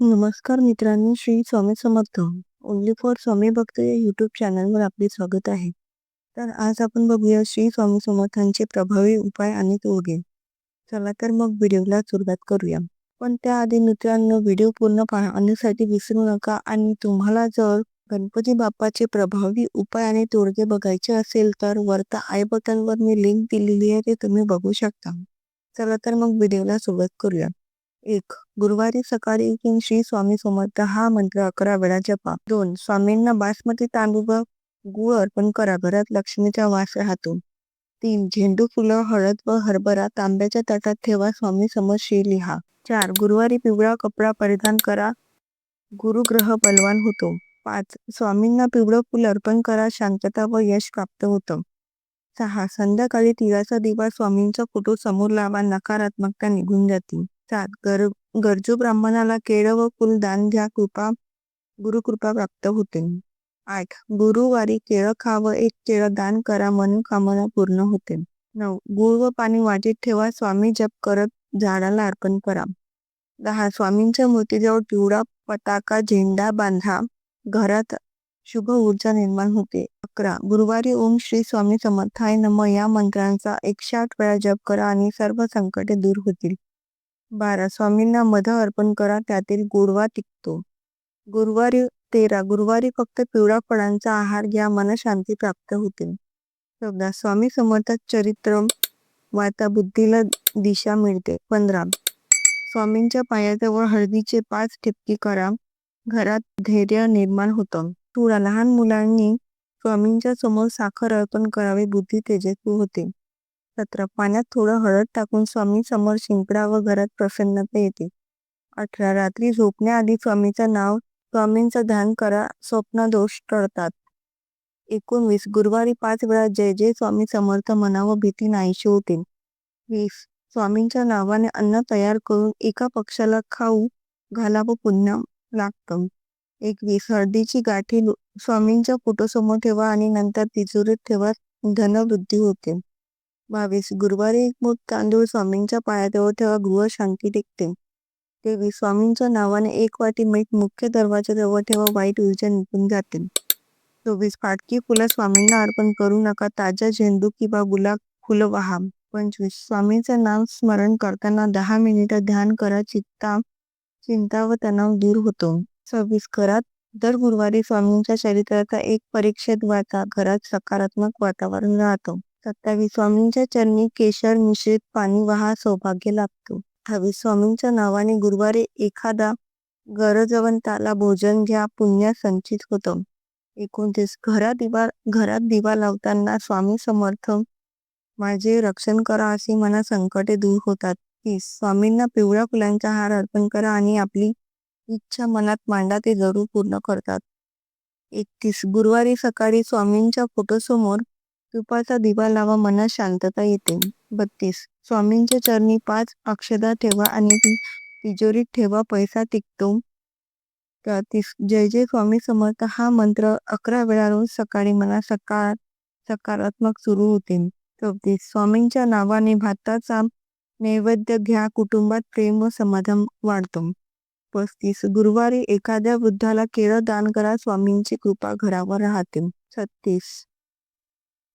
नमस्कार मित्रांनो Shri Swami Samarth. Only for Swami भक्त या युट्यूब चॅनलवर आपले स्वागत आहे. तर आज आपण बघूया श्री स्वामी समर्थांचे प्रभावी उपाय आणि तोडगे चला तर मग व्हिडिओला सुरुवात करूया. पण त्याआधी मित्रांनो व्हिडिओ पूर्ण पाहण्यासाठी विसरू नका आणि तुम्हाला जर गणपती बाप्पाचे प्रभावी उपाय आणि तोडगे बघायचे असेल तर वरता आय बटनवर मी लिंक दिलेली आहे ते तुम्ही बघू शकता. चला तर मग व्हिडिओला सुरुवात करूया. एक गुरुवारी सकाळी उठून श्री स्वामी समर्थ हा मंत्र अकरा वेळा जपा दोन स्वामींना बासमती तांदूळ व गुळ अर्पण करा घरात लक्ष्मीचा वास राहतो. तीन झेंडू फुलं हळद व हरभरा तांब्याच्या ताटात ठेवा स्वामी समोर श्री लिहा. चार गुरुवारी पिवळा कपडा परिधान करा गुरुग्रह बलवान होतो. पाच स्वामींना पिवळं फुल अर्पण करा शांतता व यश प्राप्त होतं. सहा संध्याकाळी तिळाचा दिवा स्वामींचा फोटो समोर लावा नकारात्मकता निघून जाते. सात गर गरजू ब्राह्मणाला केळ व फुलदान दान कृपा गुरुकृपा प्राप्त होते. आठ. गुरुवारी केळ खा व एक केळ दान करा. मनोकामना पूर्ण होते. नऊ. गुळ व पाणी वाटीत ठेवा. स्वामी जप करत झाडाला अर्पण करा. दहा. स्वामींच्या मूर्तीजवळ पिवळा पताका झेंडा बांधा. घरात शुभ ऊर्जा निर्माण होते. अकरा. गुरुवारी ओम श्री स्वामी समर्थाय नम. या मंत्रांचा एकशे आठ वेळा जप करा आणि सर्व संकटे दूर होतील. बारा. स्वामींना मध अर्पण करा त्यातील गोडवा टिकतो. गुरुवारी तेरा. गुरुवारी फक्त पिवळा फळांचा आहार घ्या मनशांती प्राप्त होते. चौदा. स्वामी समर्थ चरित्र वाता बुद्धीला दिशा मिळते. पंधरा. स्वामींच्या पायाजवळ हळदीचे पाच ठिपकी करा. घरात धैर्य निर्माण होतं. सोळा. लहान मुलांनी स्वामींच्या समोर साखर अर्पण करावे बुद्धी तेजस्वी होते. सतरा. पाण्यात थोडं हळद टाकून स्वामी समोर शिंपडा व घरात प्रसन्नता येते. अठरा. रात्री झोपण्याआधी स्वामीचं नाव स्वामींचं ध्यान करा स्वप्न दोष टळतात. एकोणवीस. गुरुवारी पाच वेळा जय जय स्वामी समर्थ मनावं भीती नाहीशी होते. वीस. स्वामींच्या नावाने अन्न तयार करून एका पक्षाला खाऊ घाला व पुण्य लागतं. एकवीस. हळदीची गाठी स्वामींच्या फोटोसमोर ठेवा आणि नंतर तिजोरीत ठेवा धनवृद्धी होते. बावीस गुरुवारी एक मूठ तांदूळ स्वामींच्या पायाजवळ ठेवा गृह शांती टिकते. तेवीस स्वामींच्या नावाने एक वाटी मीठ मुख्य दरवाजाजवळ ठेवा वाईट ऊर्जा निघून जाते. चोवीस फाटकी फुलं स्वामींना अर्पण करू नका ताज्या झेंडू किंवा गुलाब फुलं वाहा. पंचवीस स्वामींचे नाम स्मरण करताना दहा मिनिटं ध्यान करा चित्ता चिंता व तणाव दूर होतो. सव्वीस घरात दर गुरुवारी स्वामींच्या चरित्राचा एक परीक्षेत वाचा घरात सकारात्मक वातावरण राहतो. सत्तावीस स्वामींच्या चरणी केशर मिश्रित पाणी वाहा सौभाग्य लाभतो. अठ्ठावीस स्वामींच्या नावाने गुरुवारी एखादा गरजवंताला भोजन घ्या पुण्य संचित होतं. एकोणतीस घरात दिवा घरात दिवा लावताना स्वामी समर्थ माझे रक्षण करा अशी मना संकटे दूर होतात. तीस स्वामींना पिवळ्या फुलांचा हार अर्पण करा आणि आपली इच्छा मनात मांडा ते जरूर पूर्ण करतात. एकतीस गुरुवारी सकाळी स्वामींच्या फोटोसमोर तुपाचा दिवा लावा मनात शांतता येते. बत्तीस. स्वामींच्या चरणी पाच अक्षदा ठेवा आणि ती तिजोरीत ठेवा पैसा टिकतो. तीस जय जय स्वामी समर्थ. हा मंत्र अकरा वेळा रोज सकाळी मला सकार सकारात्मक सुरू होते. चौतीस. स्वामींच्या नावाने भाताचा नैवेद्य घ्या कुटुंबात प्रेम व समाधान वाढतो. पस्तीस. गुरुवारी एखाद्या वृद्धाला केळं दान करा स्वामींची कृपा घरावर राहते. छत्तीस.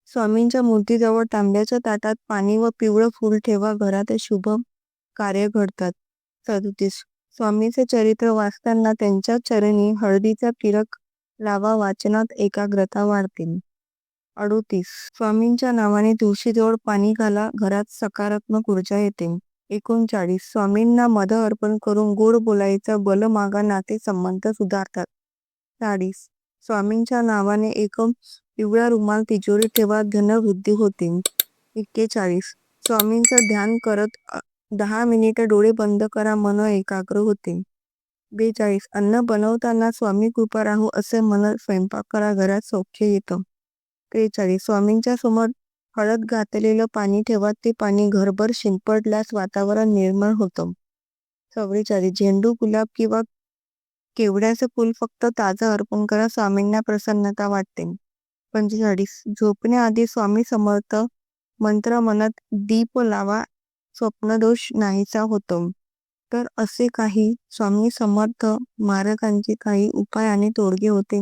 स्वामींच्या मूर्तीजवळ तांब्याच्या ताटात पाणी व पिवळं फूल ठेवा घरात शुभ कार्य घडतात. सदतीस. स्वामीचे चरित्र वाचताना त्यांच्या चरणी हळदीचा तिरक लावा वाचनात एकाग्रता वाढते अडोतीस. स्वामींच्या नावाने तुळशीजवळ पाणी घाला घरात सकारात्मक ऊर्जा येते. एकोणचाळीस. स्वामींना मध अर्पण करून गोड बोलायचा बल मागा नाते संबंध सुधारतात. चाळीस. स्वामींच्या नावाने एक पिवळा रुमाल तिजोरी ठेवा धनवृद्धी होते. एक्केचाळीस. स्वामींचं ध्यान करत दहा मिनिटं डोळे बंद करा मन एकाग्र होते. बेचाळीस. अन्न बनवताना स्वामी कृपा राहू असे मन स्वयंपाक करा घरात सौख्य येतं. त्रेचाळीस. स्वामींच्या समोर हळद घातलेलं पाणी ठेवा ते पाणी घरभर शिंपडल्यास वातावरण निर्मळ होतं. चव्वेचाळीस. झेंडू गुलाब किंवा केवड्याचं फूल फक्त ताजं अर्पण करा स्वामींना प्रसन्नता वाटते. पंचेचाळीस. झोपण्याआधी स्वामी समर्थ मंत्र मनात दीप लावा स्वप्नदोष नाहीसा होतो. तर असे काही स्वामी समर्थ मारकांचे काही उपाय आणि तोडगे होते.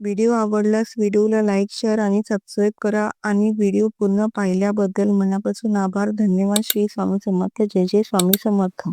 व्हिडिओ आवडल्यास व्हिडिओला लाईक शेअर आणि सबस्क्राईब करा आणि व्हिडिओ पूर्ण पाहिल्याबद्दल मनापासून आभार. धन्यवाद. श्री स्वामी समर्थ. जय जय स्वामी समर्थ.